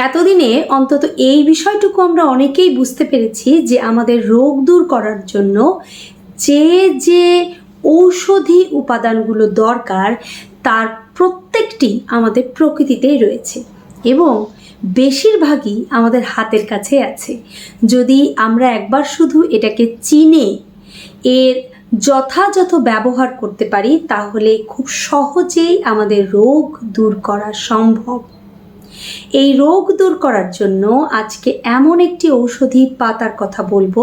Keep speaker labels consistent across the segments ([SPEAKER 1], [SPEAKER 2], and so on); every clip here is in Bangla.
[SPEAKER 1] এতদিনে অন্তত এই বিষয়টুকু আমরা অনেকেই বুঝতে পেরেছি যে আমাদের রোগ দূর করার জন্য যে যে ঔষধি উপাদানগুলো দরকার, তার প্রত্যেকটি আমাদের প্রকৃতিতেই রয়েছে এবং বেশিরভাগই আমাদের হাতের কাছে আছে। যদি আমরা একবার শুধু এটাকে চিনে এর যথাযথ ব্যবহার করতে পারি, তাহলে খুব সহজেই আমাদের রোগ দূর করা সম্ভব। এই রোগ দূর করার জন্য আজকে এমন একটি ঔষধি পাতার কথা বলব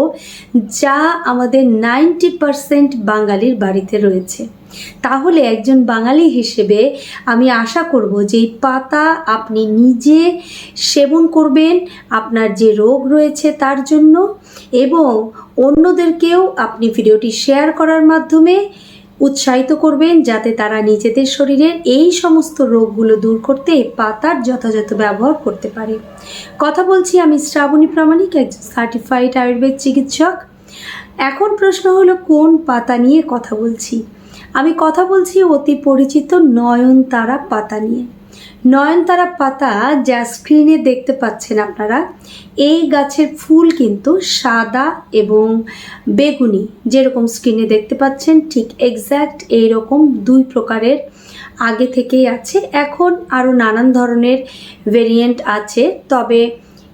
[SPEAKER 1] যা আমাদের নাইনটি পারসেন্ট বাঙালির বাড়িতে রয়েছে। তাহলে একজন বাঙালি হিসেবে আমি আশা করব যে এই পাতা আপনি নিজে সেবন করবেন, আপনার যে রোগ রয়েছে তার জন্য, এবং অন্যদেরকেও আপনি ভিডিওটি শেয়ার করার মাধ্যমে উৎসাহিত করবেন যাতে তারা নিজেদের শরীরের এই সমস্ত রোগগুলো দূর করতে পাতার যথাযথ ব্যবহার করতে পারে। কথা বলছি আমি শ্রাবণী প্রামাণিক, একজন সার্টিফাইড আয়ুর্বেদ চিকিৎসক। এখন প্রশ্ন হলো, কোন পাতা নিয়ে কথা বলছি? আমি কথা বলছি অতি পরিচিত নয়নতারা পাতা নিয়ে। নয়নতারা পাতা যা স্ক্রিনে দেখতে পাচ্ছেন আপনারা। এই গাছের ফুল কিন্তু সাদা এবং বেগুনি যেরকম স্ক্রিনে দেখতে পাচ্ছেন, ঠিক এক্স্যাক্ট এইরকম দুই প্রকারের আগে থেকেই আছে। এখন আরও নানান ধরনের ভেরিয়েন্ট আছে, তবে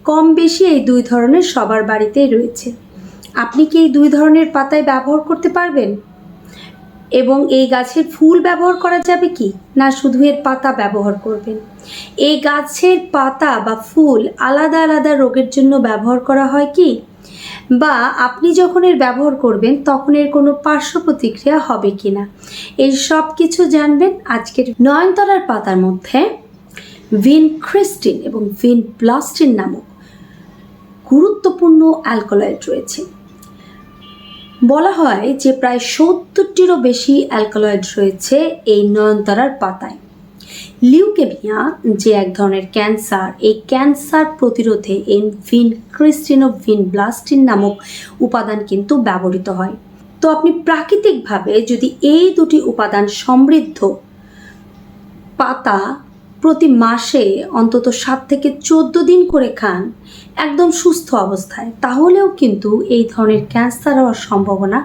[SPEAKER 1] কম বেশি এই দুই ধরনের সবার বাড়িতেই রয়েছে। আপনি কি এই দুই ধরনের পাতায় ব্যবহার করতে পারবেন? এবং এই গাছের ফুল ব্যবহার করা যাবে কি? না শুধু এর পাতা ব্যবহার করবেন? এই গাছের পাতা বা ফুল আলাদা আলাদা রোগের জন্য ব্যবহার করা হয় কি? বা আপনি যখন এর ব্যবহার করবেন, তখন এর কোনো পার্শ্ব প্রতিক্রিয়া হবে কি না? এই সব কিছু জানবেন আজকের নয়নতলার পাতার মধ্যে ভিন ক্রিস্টিন এবং ভিন প্লাস্টিন নামক গুরুত্বপূর্ণ অ্যালকোলয়েড রয়েছে। বলা হয় যে প্রায় সত্তরটিরও বেশি অ্যালকালয়েড রয়েছে এই নয়নতারার পাতায়। লিউকেমিয়া, যে এক ধরনের ক্যান্সার, এই ক্যান্সার প্রতিরোধে এই ভিন ক্রিস্টিনো ভিন ব্লাস্টিন নামক উপাদান কিন্তু ব্যবহৃত হয়। তো আপনি প্রাকৃতিকভাবে যদি এই দুটি উপাদান সমৃদ্ধ পাতা প্রতি মাসে অন্তত সাত থেকে চোদ্দ দিন করে খান একদম সুস্থ অবস্থায়, তাহলেও কিন্তু এই ধরনের ক্যান্সার হওয়ার সম্ভাবনা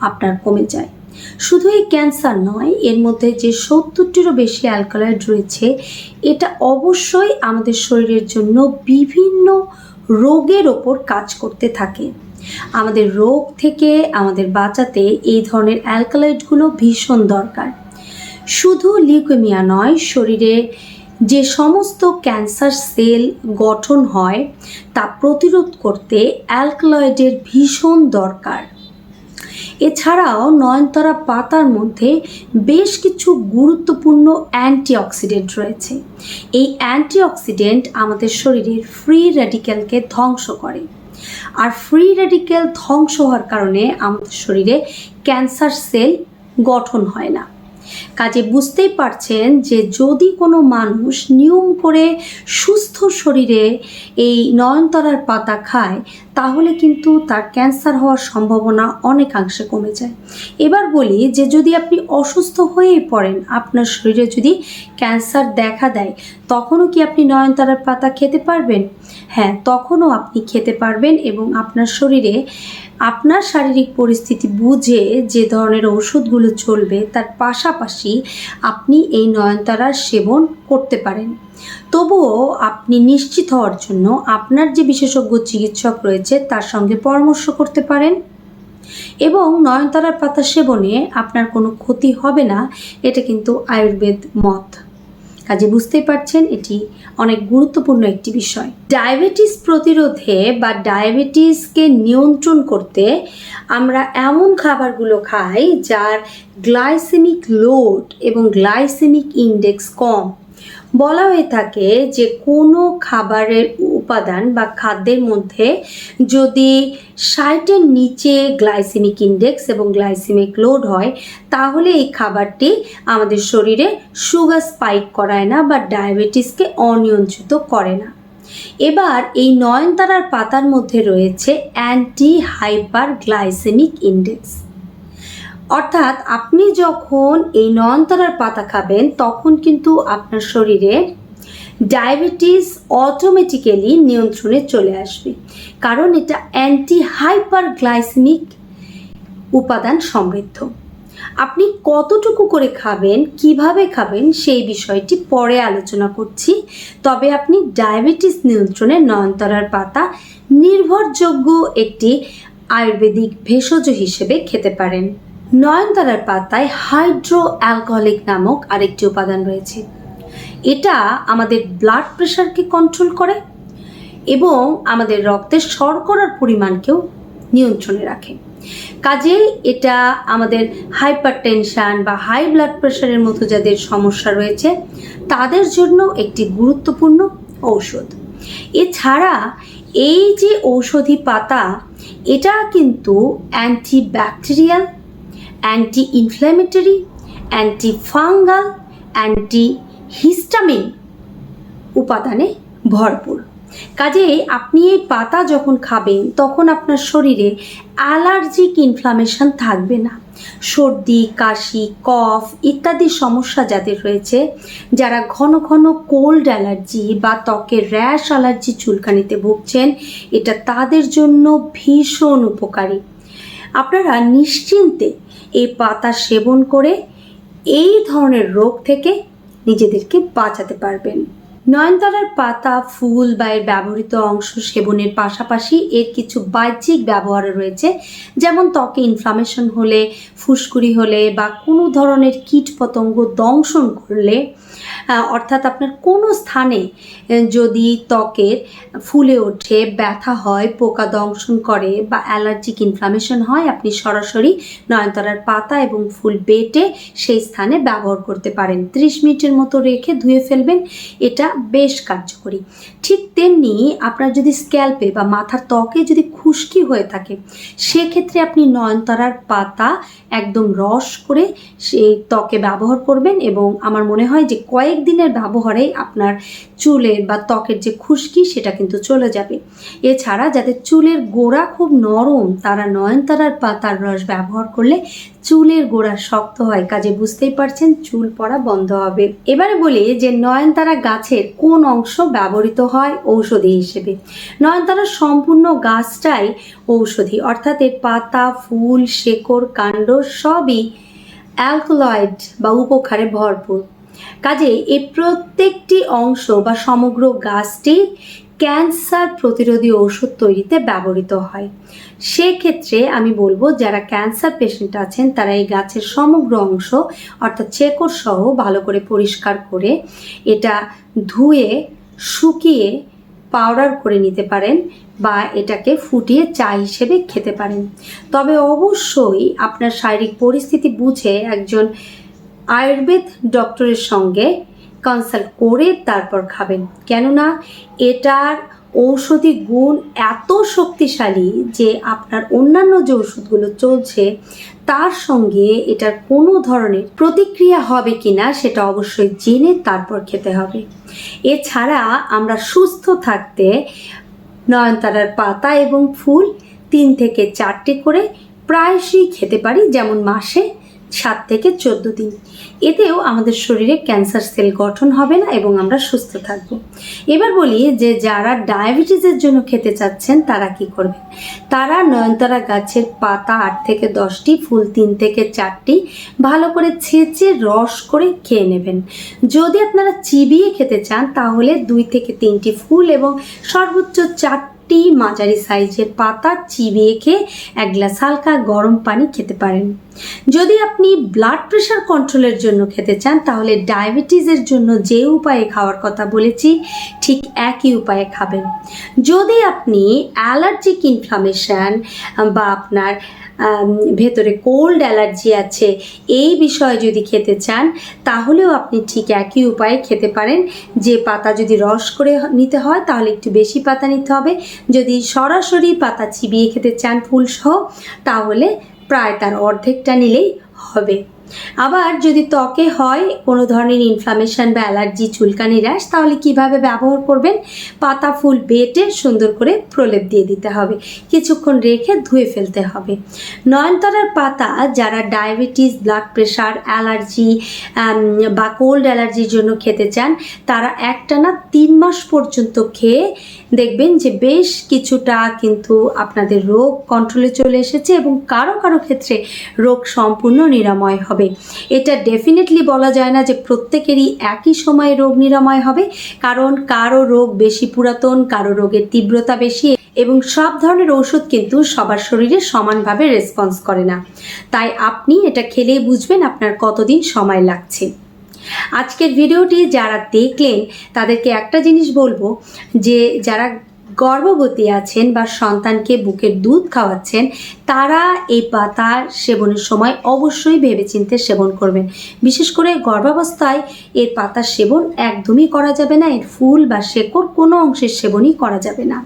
[SPEAKER 1] আপনার কমে যায়। শুধু এই ক্যান্সার নয়, এর মধ্যে যে সত্তরটিরও বেশি অ্যালকালয়েড রয়েছে, এটা অবশ্যই আমাদের শরীরের জন্য বিভিন্ন রোগের ওপর কাজ করতে থাকে। আমাদের রোগ থেকে আমাদের বাঁচাতে এই ধরনের অ্যালকালয়েডগুলো ভীষণ দরকার। শুধু লিউকেমিয়া নয়, শরীরে যে সমস্ত ক্যান্সার সেল গঠন হয়, তা প্রতিরোধ করতে অ্যালকলয়েডের ভীষণ দরকার। এছাড়াও নয়নতারা পাতার মধ্যে বেশ কিছু গুরুত্বপূর্ণ অ্যান্টিঅক্সিডেন্ট রয়েছে। এই অ্যান্টিঅক্সিডেন্ট আমাদের শরীরের ফ্রি রেডিক্যালকে ধ্বংস করে। আর ফ্রি রেডিক্যাল ধ্বংস হওয়ার কারণে আমাদের শরীরে ক্যান্সার সেল গঠন হয় না। কাজে বুঝতেই পারছেন যে যদি কোনো মানুষ নিয়ম করে সুস্থ শরীরে এই নয়নতরার পাতা খায় তাহলে কিন্তু তার ক্যান্সার হওয়ার সম্ভাবনা অনেকাংশে কমে যায়। এবার বলি যে যদি আপনি অসুস্থ হয়েই পড়েন, আপনার শরীরে যদি ক্যান্সার দেখা দেয়, তখনও কি আপনি নয়নতারার পাতা খেতে পারবেন? হ্যাঁ তখনও আপনি খেতে পারবেন এবং আপনার শরীরে আপনার শারীরিক পরিস্থিতি বুঝে যে ধরনের ওষুধগুলো চলবে, তার পাশাপাশি আপনি এই নয়নতারার সেবন করতে পারেন। তবুও আপনি নিশ্চিত হওয়ার জন্য আপনার যে বিশেষজ্ঞ চিকিৎসক রয়েছে তার সঙ্গে পরামর্শ করতে পারেন। এবং নয়নতারার পাতা সেবনে আপনার কোনো ক্ষতি হবে না, এটা কিন্তু আয়ুর্বেদ মত। কাজে বুঝতেই পারছেন, এটি অনেক গুরুত্বপূর্ণ একটি বিষয়। ডায়াবেটিস প্রতিরোধে বা ডায়াবেটিসকে নিয়ন্ত্রণ করতে আমরা এমন খাবারগুলো খাই যার গ্লাইসেমিক লোড এবং গ্লাইসেমিক ইন্ডেক্স কম। বলা হয়ে থাকে যে কোনো খাবারের উপাদান বা খাদ্যের মধ্যে যদি ষাটের নিচে গ্লাইসেমিক ইন্ডেক্স এবং গ্লাইসেমিক লোড হয়, তাহলে এই খাবারটি আমাদের শরীরে সুগার স্পাইক করায় না বা ডায়াবেটিসকে অনিয়ন্ত্রিত করে না। এবার এই নয়নতারার পাতার মধ্যে রয়েছে অ্যান্টি হাইপার গ্লাইসেমিক ইন্ডেক্স অর্থাৎ আপনি যখন এই নয়নতারার পাতা খাবেন, তখন কিন্তু আপনার শরীরে ডায়াবেটিস অটোমেটিক্যালি নিয়ন্ত্রণে চলে আসবে। কারণ এটা অ্যান্টি হাইপার উপাদান সমৃদ্ধ। আপনি কতটুকু করে খাবেন, কীভাবে খাবেন, সেই বিষয়টি পরে আলোচনা করছি। তবে আপনি ডায়াবেটিস নিয়ন্ত্রণে নয়নতারার পাতা নির্ভরযোগ্য একটি আয়ুর্বেদিক ভেষজ হিসেবে খেতে পারেন। নয়নতারার পাতায় হাইড্রো অ্যালকোহলিক নামক আরেকটি উপাদান রয়েছে। এটা আমাদের ব্লাড প্রেশারকে কন্ট্রোল করে এবং আমাদের রক্তের শর্করার পরিমাণকেও নিয়ন্ত্রণে রাখে। কাজেই এটা আমাদের হাইপার টেনশন বা হাই ব্লাড প্রেশারের মতো যাদের সমস্যা রয়েছে, তাদের জন্য একটি গুরুত্বপূর্ণ ঔষধ। এছাড়া এই যে ঔষধি পাতা, এটা কিন্তু anti bacterial anti inflammatory anti fungal anti histamine উপাদানে ভরপুর। কাজেই আপনি এই পাতা যখন খাবেন, তখন আপনার শরীরে অ্যালার্জিক ইনফ্লামেশন থাকবে না। সর্দি, কাশি, কফ ইত্যাদি সমস্যা যাদের রয়েছে, যারা ঘন ঘন কোল্ড অ্যালার্জি বা ত্বকের র্যাশ অ্যালার্জি চুলকানিতে ভুগছেন, এটা তাদের জন্য ভীষণ উপকারী। আপনারা নিশ্চিন্তে এই পাতা সেবন করে এই ধরনের রোগ থেকে নিজেদেরকে বাঁচাতে পারবেন। নয়নতারার পাতা, ফুল বা এর ব্যবহৃত অংশ সেবনের পাশাপাশি এর কিছু বাহ্যিক ব্যবহার রয়েছে, যেমন ত্বকে ইনফ্লামেশন হলে, ফুসকুড়ি হলে বা কোনো ধরনের কীট পতঙ্গ দংশন করলে অর্থাৎ আপনার কোনো স্থানে যদি ত্বকের ফুলে ওঠে, ব্যথা হয়, পোকা দংশন করে বা অ্যালার্জিক ইনফ্লামেশন হয়, আপনি সরাসরি নয়নতারার পাতা এবং ফুল বেটে সেই স্থানে ব্যবহার করতে পারেন। ত্রিশ মিনিটের মতো রেখে ধুয়ে ফেলবেন। এটা বেশ কার্যকরী। ঠিক তেমনি আপনার যদি স্ক্যাল্পে বা মাথার ত্বকে যদি খুশকি হয়ে থাকে, সেক্ষেত্রে আপনি নয়নতারার পাতা একদম রস করে সেই ত্বকে ব্যবহার করবেন এবং আমার মনে হয় যে কয়েক দিনের ব্যবহারে আপনার চুলের বা ত্বকের যে খুশকি, সেটা কিন্তু চলে যাবে। এছাড়া যাদের চুলের গোড়া খুব নরম, তারা নয়নতারার পাতার রস ব্যবহার করলে চুলের গোড়া শক্ত হয়। কাজে বুঝতেই পারছেন, চুল পড়া বন্ধ হবে। এবারে বলি যে নয়নতারা গাছের কোন অংশ ব্যবহৃত হয় ঔষধি হিসেবে। নয়নতারা সম্পূর্ণ গাছটাই ঔষধি, অর্থাৎ এর পাতা, ফুল, শেকড়, কাণ্ড সবই অ্যালকোলয়েড বা উপকারে ভরপুর। কাজে এই প্রত্যেকটি অংশ বা সমগ্র গাছটি ক্যান্সার প্রতিরোধী ওষুধ তৈরিতে ব্যবহৃত হয়। সেক্ষেত্রে আমি বলব, যারা ক্যান্সার পেশেন্ট আছেন, তারা এই গাছের সমগ্র অংশ, অর্থাৎ চেকর সহ ভালো করে পরিষ্কার করে এটা ধুয়ে, শুকিয়ে পাউডার করে নিতে পারেন বা এটাকে ফুটিয়ে চা হিসেবে খেতে পারেন। তবে অবশ্যই আপনার শারীরিক পরিস্থিতি বুঝে একজন আয়ুর্বেদ ডক্টরের সঙ্গে কনসাল্ট করে তারপর খাবেন। কেননা এটার ঔষধি গুণ এত শক্তিশালী যে আপনার অন্যান্য যে ওষুধগুলো চলছে, তার সঙ্গে এটার কোনো ধরনের প্রতিক্রিয়া হবে কিনা সেটা অবশ্যই জেনে তারপর খেতে হবে। এছাড়া আমরা সুস্থ থাকতে নয়নতারার পাতা এবং ফুল তিন থেকে চারটে করে প্রায়শই খেতে পারি, যেমন মাসে সাত থেকে চোদ্দ দিন। এতেও আমাদের শরীরে ক্যান্সার সেল গঠন হবে না এবং আমরা সুস্থ থাকব। এবার বলি যে যারা ডায়াবেটিসের জন্য খেতে চাচ্ছেন, তারা কি করবেন? তারা নয়নতারা গাছের পাতা আট থেকে দশটি, ফুল তিন থেকে চারটি, ভালো করে ছেঁচে রস করে খেয়ে নেবেন। যদি আপনারা চিবিয়ে খেতে চান, তাহলে দুই থেকে তিনটি ফুল এবং সর্বোচ্চ চারটি মাঝারি সাইজের পাতা চিবিয়ে খেয়ে এক গ্লাস হালকা গরম পানি খেতে পারেন। যদি আপনি ব্লাড প্রেশার কন্ট্রোলের জন্য খেতে চান, তাহলে ডায়াবেটিসের জন্য যে উপায়ে খাওয়ার কথা বলেছি, ঠিক একই উপায়ে খাবেন। যদি আপনি অ্যালার্জিক ইনফ্লামেশন বা আপনার ভেতরে কোল্ড অ্যালার্জি আছে, এই বিষয়ে যদি খেতে চান, তাহলেও আপনি ঠিক একই উপায়ে খেতে পারেন। যে পাতা যদি রস করে নিতে হয়, তাহলে একটু বেশি পাতা নিতে হবে। যদি সরাসরি পাতা চিবিয়ে খেতে চান ফুলসহ, তাহলে প্রায় তার অর্ধেকটা নিলেই হবে। আবার যদি ত্বকে হয় কোনো ধরনের ইনফ্লামেশন বা অ্যালার্জি চুলকানি র্যাশ তাহলে কীভাবে ব্যবহার করবেন? পাতা, ফুল বেটে সুন্দর করে প্রলেপ দিয়ে দিতে হবে। কিছুক্ষণ রেখে ধুয়ে ফেলতে হবে। নয়নতারার পাতা, যারা ডায়াবেটিস ব্লাড প্রেশার অ্যালার্জি বা কোল্ড অ্যালার্জির জন্য খেতে চান, তারা একটানা তিন মাস পর্যন্ত খেয়ে দেখবেন যে বেশ কিছুটা কিন্তু আপনাদের রোগ কন্ট্রোলে চলে এসেছে এবং কারও কারও ক্ষেত্রে রোগ সম্পূর্ণ নিরাময় হবে। এটা ডেফিনেটলি বলা যায় না যে প্রত্যেকেরই একই সময়ে রোগ নিরাময় হবে, কারণ কারও রোগ বেশি পুরাতন, কারও রোগের তীব্রতা বেশি এবং সব ধরনের ওষুধ কিন্তু সবার শরীরে সমানভাবে রেসপন্স করে না। তাই আপনি এটা খেলেই বুঝবেন আপনার কতদিন সময় লাগছে। আজকের ভিডিওটি যারা দেখলেন, তাদেরকে একটা জিনিস বলব যে যারা গর্ভবতী আছেন বা সন্তানকে বুকের দুধ খাওয়াচ্ছেন, তারা এই পাতা সেবনের সময় অবশ্যই ভেবেচিন্তে সেবন করবেন। বিশেষ করে গর্ভাবস্থায় এর পাতা সেবন একদমই করা যাবে না, এর ফুল বা শেকড় কোনো অংশের সেবনই করা যাবে না।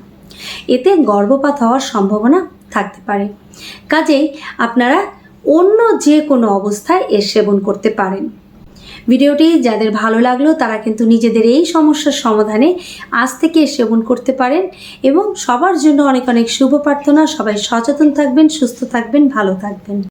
[SPEAKER 1] এতে গর্ভপাত হওয়ার সম্ভাবনা থাকতে পারে। কাজেই আপনারা অন্য যে কোনো অবস্থায় এর সেবন করতে পারেন। ভিডিওটি যাদের ভালো লাগল তারা কিন্তু নিজেদের এই সমস্যার সমাধানে আজ থেকে সেবন করতে পারেন এবং সবার জন্য অনেক অনেক শুভ প্রার্থনা। সবাই সচেতন থাকবেন, সুস্থ থাকবেন, ভালো থাকবেন।